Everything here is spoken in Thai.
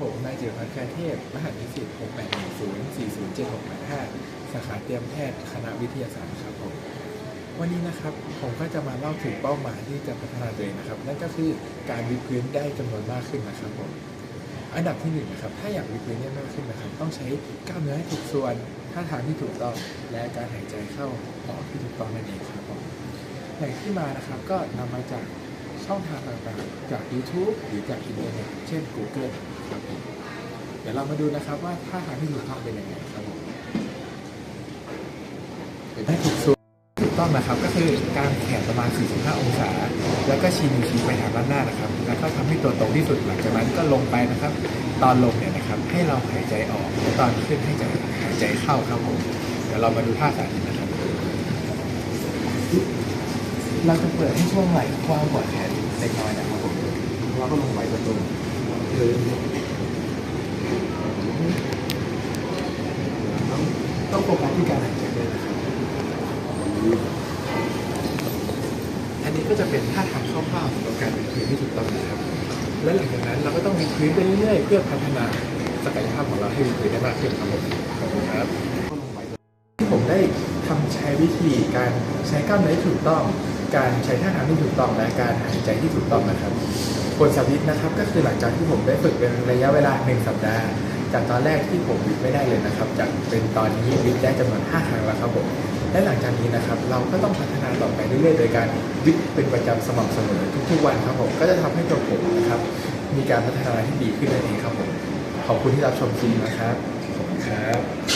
ผมนายจิรพัฒน์แคเทพรหัสนิสิต6810407685 สาขาเตรียมแพทย์คณะวิทยาศาสตร์ครับผม วันนี้นะครับผมก็จะมาเล่าถึงเป้าหมายที่จะพัฒนาตัวเองนะครับ นั่นก็คือการวิพื้นได้จำนวนมากขึ้นนะครับผม อันดับที่หนึ่งนะครับ ถ้าอยากวิพื้นได้มากขึ้นนะครับ ต้องใช้กล้ามเนื้อให้ถูกส่วน ท่าทางที่ถูกต้อง และการหายใจเข้าออกที่ถูกต้องนั่นเองครับผมแหล่งที่มานะครับก็นำมาจากช่องทางต่างๆ จาก YouTube หรือจากอินเทอร์เน็ตเช่น Google ครับผมเดี๋ยวเรามาดูนะครับว่าท่าทางที่ถูกต้องเป็นยังไงครับผมให้ถูกส่วนถูกต้องนะครับ ก็คือการแขนประมาณ 45 องศา แล้วก็ชี้นิ้วชี้ไปทางด้านหน้านะครับ แล้วก็ทำให้ตัวตรงที่สุดหลังจากนั้นก็ลงไปนะครับ ตอนลงเนี่ยนะครับ ให้เราหายใจออกและตอนขึ้นให้ใจหายใจเข้าครับผมเดี๋ยวเรามาดูท่าสาธิตนะครับ เราจะเปิดให้ช่วงไหล่กว้างกว่าแขนเล็กน้อยนะครับผมเราก็ลงไปตรงๆ พื้นต้องโฟกัสที่การหายใจด้วยนะครับอันนี้ก็จะเป็นท่าทางคร่าวๆของการวิดพื้นที่ถูกต้องนะครับ และหลังจากนั้นเราก็ต้องวิดพื้นไปเรื่อยๆเพื่อพัฒนาศักยภาพของเราให้วิดพื้นได้มากขึ้นครับผมขอบคุณครับที่ผมได้ทำใช้วิธีการใช้กล้ามเนื้อถูกต้อง การใช้ท่าทางที่ถูกต้องและการหายใจที่ถูกต้องนะครับ ผลสาธิตนะครับก็คือหลังจากที่ผมได้ฝึกเป็นระยะเวลาหนึ่งสัปดาห์ จากตอนแรกที่ผมวิดไม่ได้เลยนะครับ จากเป็นตอนนี้วิดได้จำนวน5ครั้งแล้วครับผมและหลังจากนี้นะครับเราก็ต้องพัฒนาต่อไปเรื่อยๆ โดยการวิดเป็นประจำสม่ำเสมอทุกๆวันครับผมก็จะทำให้ตัวผมนะครับมีการพัฒนาที่ดีขึ้นนั่นเองครับผมขอบคุณที่รับชมคลิปนะครับขอบคุณครับ